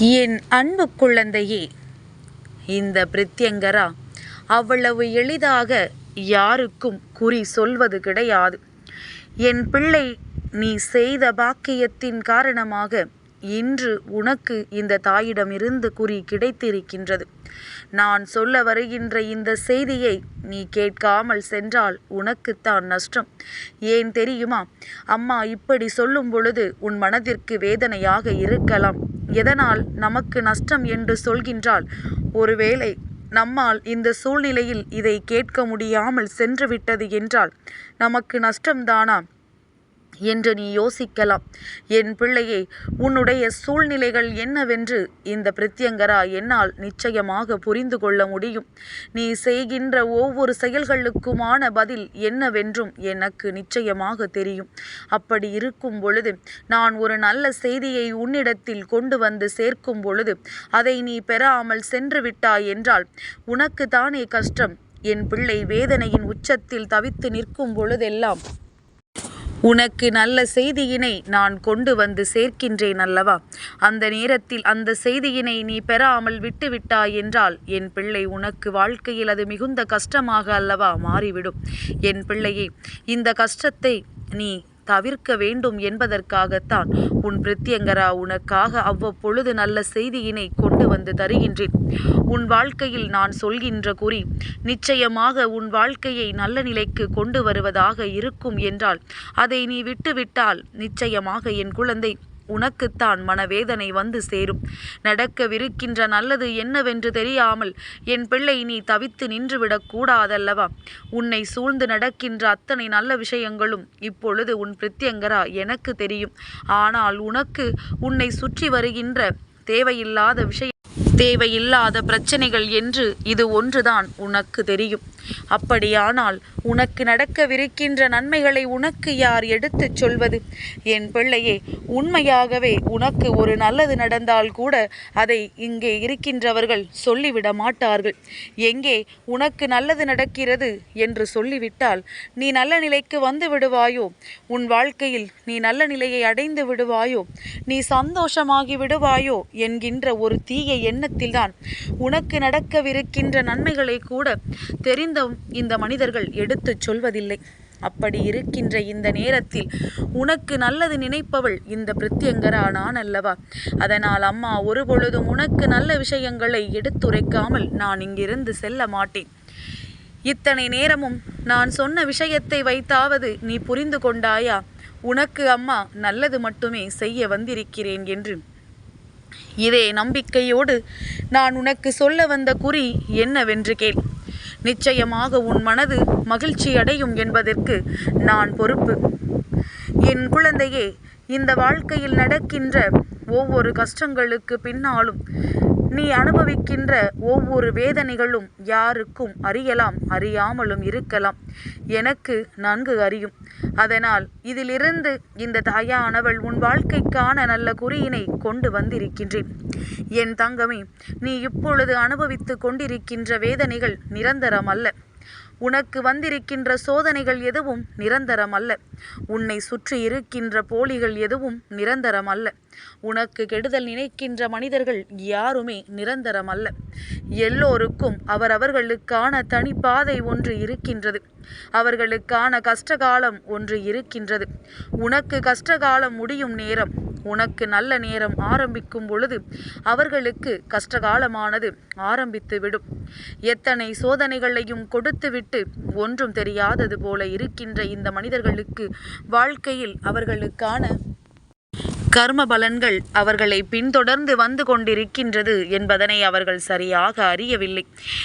என் அன்பு குழந்தையே இந்த பிரித்யங்கரா அவ்வளவு எளிதாக யாருக்கும் குறி சொல்வது கிடையாது. என் பிள்ளை நீ செய்த பாக்கியத்தின் காரணமாக இன்று உனக்கு இந்த தாயிடமிருந்து குறி கிடைத்திருக்கின்றது. நான் சொல்ல வருகின்ற இந்த செய்தியை நீ கேட்காமல் சென்றால் உனக்குத்தான் நஷ்டம். ஏன் தெரியுமா? அம்மா இப்படி சொல்லும் பொழுது உன் மனதிற்கு வேதனையாக இருக்கலாம். எதனால் நமக்கு நஷ்டம் என்று சொல்கின்றால் ஒருவேளை நம்மால் இந்த சூழ்நிலையில் இதை கேட்க முடியாமல் சென்றுவிட்டது என்றால் நமக்கு நஷ்டம்தானா? என்று நீ யோசிக்கலாம். என் பிள்ளையே உன்னுடைய சூழ்நிலைகள் என்னவென்று இந்த பிரத்யங்கரா என்னால் நிச்சயமாக புரிந்து கொள்ள முடியும். நீ செய்கின்ற ஒவ்வொரு செயல்களுக்குமான பதில் என்னவென்றும் எனக்கு நிச்சயமாக தெரியும். அப்படி இருக்கும் பொழுது நான் ஒரு நல்ல செய்தியை உன்னிடத்தில் கொண்டு வந்து சேர்க்கும் பொழுது அதை நீ பெறாமல் சென்று விட்டாய் என்றால் உனக்கு தானே கஷ்டம். என் பிள்ளை வேதனையின் உச்சத்தில் தவித்து நிற்கும் பொழுதெல்லாம் உனக்கு நல்ல செய்தியினை நான் கொண்டு வந்து சேர்க்கின்றேன் அல்லவா? அந்த நேரத்தில் அந்த செய்தியினை நீ பெறாமல் விட்டுவிட்டாய் என்றால் என் பிள்ளை உனக்கு வாழ்க்கையில் அது மிகுந்த கஷ்டமாக அல்லவா மாறிவிடும்? என் பிள்ளையே இந்த கஷ்டத்தை நீ தவிர்க்க வேண்டும் என்பதற்காகத்தான் உன் பிரத்யங்கரா உனக்காக அவ்வப்பொழுது நல்ல செய்தியினை கொண்டு வந்து தருகின்றேன். உன் வாழ்க்கையில் நான் சொல்கின்ற குறி நிச்சயமாக உன் வாழ்க்கையை நல்ல நிலைக்கு கொண்டு வருவதாக இருக்கும் என்றால் அதை நீ விட்டுவிட்டால் நிச்சயமாக என் குழந்தை உனக்குத்தான் மனவேதனை வந்து சேரும். நடக்கவிருக்கின்ற நல்லது என்னவென்று தெரியாமல் என் பிள்ளை நீ தவித்து நின்றுவிடக் கூடாதல்லவா? உன்னை சூழ்ந்து நடக்கின்ற அத்தனை நல்ல விஷயங்களும் இப்பொழுது உன் பிரித்யங்கரா எனக்கு தெரியும். ஆனால் உனக்கு உன்னை சுற்றி வருகின்ற தேவையில்லாத விஷயம் தேவையில்லாத பிரச்சனைகள் என்று இது ஒன்றுதான் உனக்கு தெரியும். அப்படியானால் உனக்கு நடக்கவிருக்கின்ற நன்மைகளை உனக்கு யார் எடுத்துச் சொல்வது? என் பிள்ளையே உண்மையாகவே உனக்கு ஒரு நல்லது நடந்தால் கூட அதை இங்கே இருக்கின்றவர்கள் சொல்லிவிட மாட்டார்கள். எங்கே உனக்கு நல்லது நடக்கிறது என்று சொல்லிவிட்டால் நீ நல்ல நிலைக்கு வந்து விடுவாயோ? உன் வாழ்க்கையில் நீ நல்ல நிலையை அடைந்து விடுவாயோ? நீ சந்தோஷமாகி விடுவாயோ? என்கின்ற ஒரு தீய நேரத்தில்தான் உனக்கு நடக்கவிருக்கின்ற நன்மைகளை கூட தெரிந்த இந்த மனிதர்கள் எடுத்துச் சொல்வதில்லை. அப்படி இருக்கின்ற இந்த நேரத்தில் உனக்கு நல்லது நினைப்பவள் இந்த பிரித்யங்கரா நான் அல்லவா? அதனால் அம்மா ஒரு பொழுதும் உனக்கு நல்ல விஷயங்களை எடுத்துரைக்காமல் நான் இங்கிருந்து செல்ல மாட்டேன். இத்தனை நேரமும் நான் சொன்ன விஷயத்தை வைத்தாவது நீ புரிந்து கொண்டாயா? உனக்கு அம்மா நல்லது மட்டுமே செய்ய வந்திருக்கிறேன் என்று. இதே நம்பிக்கையோடு நான் உனக்கு சொல்ல வந்த குறி என்னவென்று கேள். நிச்சயமாக உன் மனது மகிழ்ச்சி அடையும் என்பதற்கு நான் பொறுப்பு. என் குழந்தையே இந்த வாழ்க்கையில் நடக்கின்ற ஒவ்வொரு கஷ்டங்களுக்கு பின்னாலும் நீ அனுபவிக்கின்ற ஒவ்வொரு வேதனைகளும் யாருக்கும் அறியலாம் அறியாமலும் இருக்கலாம். எனக்கு நன்கு அறியும். அதனால் இதிலிருந்து இந்த தாயானவள் உன் வாழ்க்கைக்கான நல்ல குறியினை கொண்டு வந்திருக்கின்றேன். என் தங்கமே நீ இப்பொழுது அனுபவித்து கொண்டிருக்கின்ற வேதனைகள் நிரந்தரம் அல்ல உனக்கு வந்திருக்கின்ற சோதனைகள் எதுவும் நிரந்தரம் அல்ல உன்னை சுற்றி இருக்கின்ற போலிகள் எதுவும் நிரந்தரம் அல்ல உனக்கு கெடுதல் நினைக்கின்ற மனிதர்கள் யாருமே நிரந்தரம் அல்ல எல்லோருக்கும் அவரவர்களுக்கான தனிப்பாதை ஒன்று இருக்கின்றது. அவர்களுக்கான கஷ்டகாலம் ஒன்று இருக்கின்றது. உனக்கு கஷ்டகாலம் முடியும் நேரம். உனக்கு நல்ல நேரம் ஆரம்பிக்கும் பொழுது அவர்களுக்கு கஷ்டகாலமானது ஆரம்பித்து விடும் எத்தனை சோதனைகளையும் கொடுத்துவிட்டு ஒன்றும் தெரியாதது போல இருக்கின்ற இந்த மனிதர்களுக்கு வாழ்க்கையில் அவர்களுக்கான கர்ம பலன்கள் அவர்களை பின்தொடர்ந்து வந்து கொண்டிருக்கின்றது என்பதனை அவர்கள் சரியாக அறியவில்லை.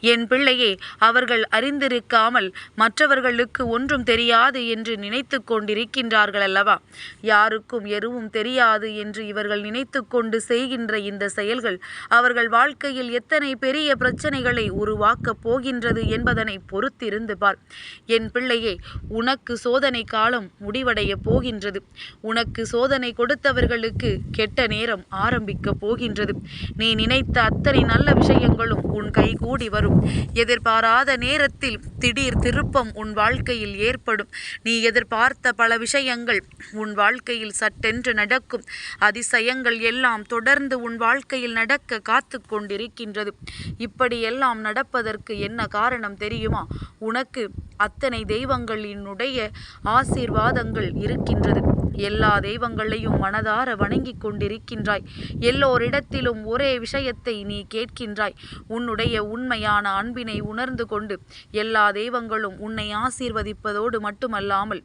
என் பிள்ளையே அவர்கள் அறிந்திருக்காமல் மற்றவர்களுக்கு ஒன்றும் தெரியாது என்று நினைத்து கொண்டிருக்கின்றார்கள் அல்லவா? யாருக்கும் எதுவும் தெரியாது என்று இவர்கள் நினைத்து கொண்டு செய்கின்ற இந்த செயல்கள் அவர்கள் வாழ்க்கையில் எத்தனை பெரிய பிரச்சனைகளை உருவாக்கப் போகின்றது என்பதனை பொறுத்திருந்து பார். என் பிள்ளையே உனக்கு சோதனை காலம் முடிவடைய போகின்றது. உனக்கு சோதனை கொடுத்தவர்கள் அவர்களுக்கு கெட்ட நேரம் ஆரம்பிக்கப் போகின்றது. நீ நினைத்த அத்தனை நல்ல விஷயங்களும் உன் கைகூடி வரும். எதிர்பாராத நேரத்தில் திடீர் திருப்பம் உன் வாழ்க்கையில் ஏற்படும். நீ எதிர்பார்த்த பல விஷயங்கள் உன் வாழ்க்கையில் சட்டென்று நடக்கும். அதிசயங்கள் எல்லாம் தொடர்ந்து உன் வாழ்க்கையில் நடக்க காத்து கொண்டிருக்கின்றது. இப்படியெல்லாம் நடப்பதற்கு என்ன காரணம் தெரியுமா? உனக்கு அத்தனை தெய்வங்களினுடைய ஆசீர்வாதங்கள் இருக்கின்றது. எல்லா தெய்வங்களையும் மனதார வணங்கிக் கொண்டிருக்கின்றாய். எல்லோரிடத்திலும் ஒரே விஷயத்தை நீ கேட்கின்றாய். உன் உன்னுடைய உண்மையான அன்பினை உணர்ந்து கொண்டு எல்லா தெய்வங்களும் உன்னை ஆசீர்வதிப்பதோடு மட்டுமல்லாமல்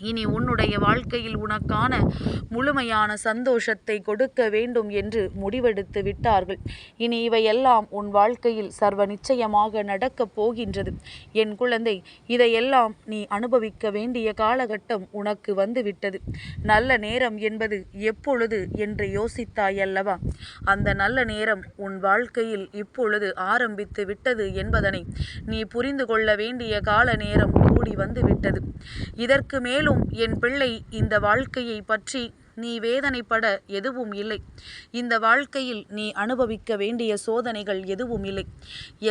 இனி உன்னுடைய வாழ்க்கையில் உனக்கான முழுமையான சந்தோஷத்தை கொடுக்க வேண்டும் என்று முடிவெடுத்து விட்டார்கள். இனி இவையெல்லாம் உன் வாழ்க்கையில் சர்வ நிச்சயமாக நடக்கப் போகின்றது. என் குழந்தை இதையெல்லாம் நீ அனுபவிக்க வேண்டிய காலகட்டம் உனக்கு வந்துவிட்டது. நல்ல நேரம் என்பது எப்பொழுது என்று யோசித்தாய் அல்லவா அந்த நல்ல நேரம் உன் வாழ்க்கையில் இப்பொழுது ஆரம்பித்து விட்டது என்பதனை நீ புரிந்து கொள்ள வேண்டிய கால நேரம் கூடி வந்து விட்டது இதற்கு மேலும் என் பிள்ளை இந்த வாழ்க்கையை பற்றி நீ வேதனைப்பட எதுவும் இல்லை. இந்த வாழ்க்கையில் நீ அனுபவிக்க வேண்டிய சோதனைகள் எதுவும் இல்லை.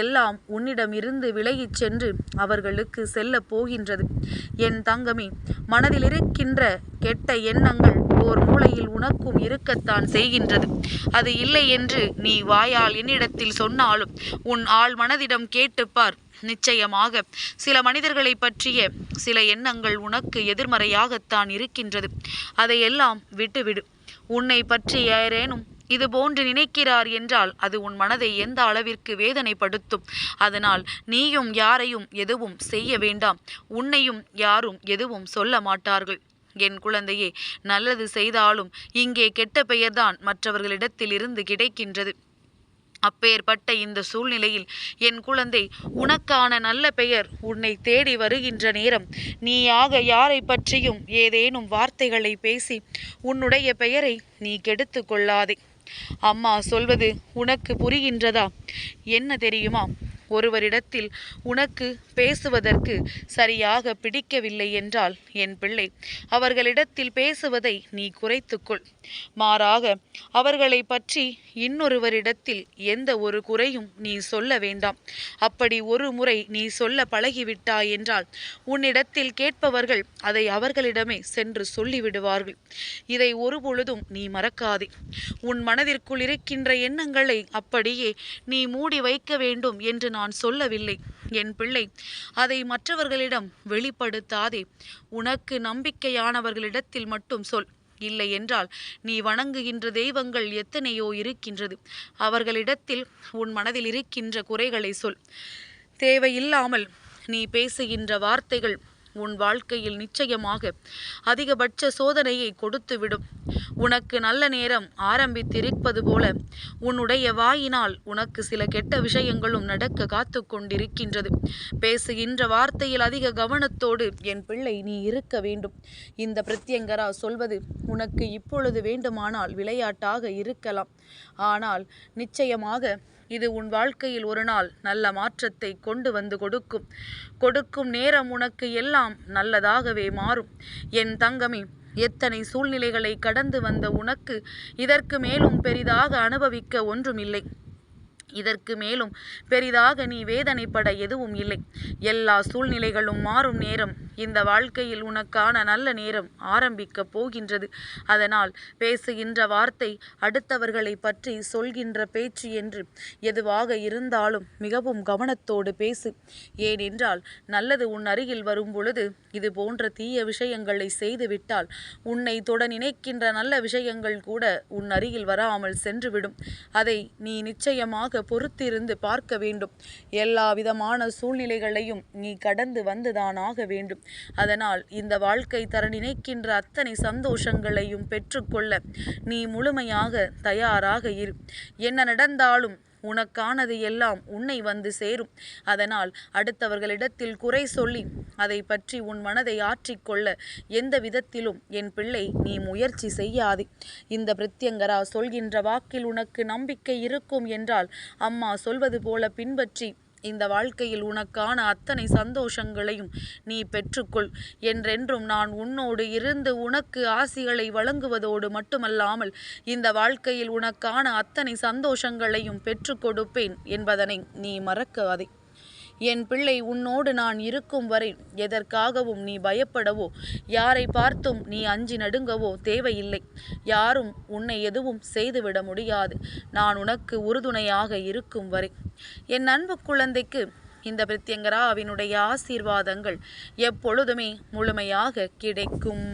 எல்லாம் உன்னிடமிருந்து விலகிச் சென்று அவர்களுக்கு செல்லப் போகின்றது. என் தங்கமே மனதில் இருக்கின்ற கெட்ட எண்ணங்கள் ஓர் மூலையில் உனக்கும் இருக்கத்தான் செய்கின்றது. அது இல்லை என்று நீ வாயால் என்னிடத்தில் சொன்னாலும் உன் ஆள் மனதிடம் கேட்டுப்பார். நிச்சயமாக. சில மனிதர்களை பற்றிய சில எண்ணங்கள் உனக்கு எதிர்மறையாகத்தான் இருக்கின்றது. அதையெல்லாம் விட்டுவிடு. உன்னை பற்றி யாரேனும் இது போன்று நினைக்கிறார் என்றால் அது உன் மனதை எந்த அளவிற்கு வேதனைப்படுத்தும்? அதனால் நீயும் யாரையும் எதுவும் செய்ய வேண்டாம். உன்னையும் யாரும் எதுவும் சொல்ல மாட்டார்கள். என் குழந்தையே நல்லது செய்தாலும் இங்கே கெட்ட பெயர்தான் மற்றவர்களிடத்தில் இருந்து கிடைக்கின்றது. அப்பேற்பட்ட இந்த சூழ்நிலையில் என் குழந்தை உனக்கான நல்ல பெயர் உன்னை தேடி வருகின்ற நேரம். நீயாக யாரை பற்றியும் ஏதேனும் வார்த்தைகளை பேசி உன்னுடைய பெயரை நீ கெடுத்து கொள்ளாதே. அம்மா சொல்வது உனக்கு புரிகின்றதா? என்ன தெரியுமா? ஒருவரிடத்தில் உனக்கு பேசுவதற்கு சரியாக பிடிக்கவில்லை என்றால் என் பிள்ளை. அவர்களிடத்தில் பேசுவதை நீ குறைத்துக்கொள். மாறாக அவர்களை பற்றி இன்னொருவரிடத்தில் எந்த ஒரு குறையும் நீ சொல்ல வேண்டாம். அப்படி ஒரு முறை நீ சொல்ல பழகிவிட்டாய் என்றால் உன்னிடத்தில் கேட்பவர்கள் அதை அவர்களிடமே சென்று சொல்லிவிடுவார்கள். இதை ஒரு பொழுதும் நீ மறக்காதே. உன் மனதிற்குள் இருக்கின்ற எண்ணங்களை அப்படியே நீ மூடி வைக்க வேண்டும் என்று நான் நான் சொல்லவில்லை. என் பிள்ளை அதை மற்றவர்களிடம் வெளிப்படுத்தாதே. உனக்கு நம்பிக்கையானவர்களிடத்தில் மட்டும் சொல். இல்லை என்றால் நீ வணங்குகின்ற தெய்வங்கள் எத்தனையோ இருக்கின்றது. அவர்களிடத்தில் உன் மனதில் இருக்கின்ற குறைகளை சொல். தேவையில்லாமல் நீ பேசுகின்ற வார்த்தைகள் உன் வாழ்க்கையில் நிச்சயமாக அதிகபட்ச சோதனையை கொடுத்துவிடும். உனக்கு நல்ல நேரம் ஆரம்பித்திருப்பது போல உன்னுடைய வாயினால் உனக்கு சில கெட்ட விஷயங்களும் நடக்க காத்து கொண்டிருக்கின்றது. பேசுகின்ற வார்த்தையில் அதிக கவனத்தோடு என் பிள்ளை நீ இருக்க வேண்டும். இந்த பிரத்யங்கரா சொல்வது உனக்கு இப்பொழுது வேண்டுமானால் விளையாட்டாக இருக்கலாம். ஆனால் நிச்சயமாக இது உன் வாழ்க்கையில் ஒரு நாள் நல்ல மாற்றத்தை கொண்டு வந்து கொடுக்கும். கொடுக்கும் நேரம் உனக்கு எல்லாம் நல்லதாகவே மாறும். என் தங்கமே எத்தனை சூழ்நிலைகளை கடந்து வந்த உனக்கு இதற்கு மேலும் பெரிதாக அனுபவிக்க ஒன்றுமில்லை. இதற்கு மேலும் பெரிதாக நீ வேதனைப்பட எதுவும் இல்லை. எல்லா சூழ்நிலைகளும் மாறும் நேரம். இந்த வாழ்க்கையில் உனக்கான நல்ல நேரம் ஆரம்பிக்கப் போகின்றது. அதனால் பேசுகின்ற வார்த்தை அடுத்தவர்களை பற்றி சொல்கின்ற பேச்சு என்று எதுவாக இருந்தாலும் மிகவும் கவனத்தோடு பேசு. ஏனென்றால் நல்லது உன் அருகில் வரும் பொழுது இது போன்ற தீய விஷயங்களை செய்துவிட்டால் உன்னை தொட நினைக்கின்ற நல்ல விஷயங்கள் கூட உன் அருகில் வராமல் சென்றுவிடும். அதை நீ நிச்சயமாக பொறுத்திருந்து பார்க்க வேண்டும். எல்லா விதமான சூழ்நிலைகளையும் நீ கடந்து வந்துதான் ஆக வேண்டும். அதனால் இந்த வாழ்க்கை தர நினைக்கின்ற அத்தனை சந்தோஷங்களையும் பெற்றுக்கொள்ள நீ முழுமையாக தயாராக இரு. என்ன நடந்தாலும் உனக்கானது எல்லாம் உன்னை வந்து சேரும். அதனால் அடுத்தவர்களிடத்தில் குறை சொல்லி அதை பற்றி உன் மனதை ஆற்றிக்கொள்ள எந்த விதத்திலும் என் பிள்ளை நீ முயற்சி செய்யாதே. இந்த பிரத்யங்கரா சொல்கின்ற வாக்கில் உனக்கு நம்பிக்கை இருக்கும் என்றால் அம்மா சொல்வது போல பின்பற்றி இந்த வாழ்க்கையில் உனக்கான அத்தனை சந்தோஷங்களையும் நீ பெற்றுக்கொள். என்றென்றும் நான் உன்னோடு இருந்து உனக்கு ஆசிகளை வழங்குவதோடு மட்டுமல்லாமல் இந்த வாழ்க்கையில் உனக்கான அத்தனை சந்தோஷங்களையும் பெற்றுக் கொடுப்பேன் என்பதனை நீ மறக்காதே. என் பிள்ளை உன்னோடு நான் இருக்கும் வரை எதற்காகவும் நீ பயப்படவோ யாரை பார்த்தும் நீ அஞ்சி நடுங்கவோ தேவையில்லை. யாரும் உன்னை எதுவும் செய்துவிட முடியாது. நான் உனக்கு உறுதுணையாக இருக்கும் வரை. என் அன்பு குழந்தைக்கு இந்த பிரத்யங்கராவினுடைய ஆசீர்வாதங்கள் எப்பொழுதுமே முழுமையாக கிடைக்கும்.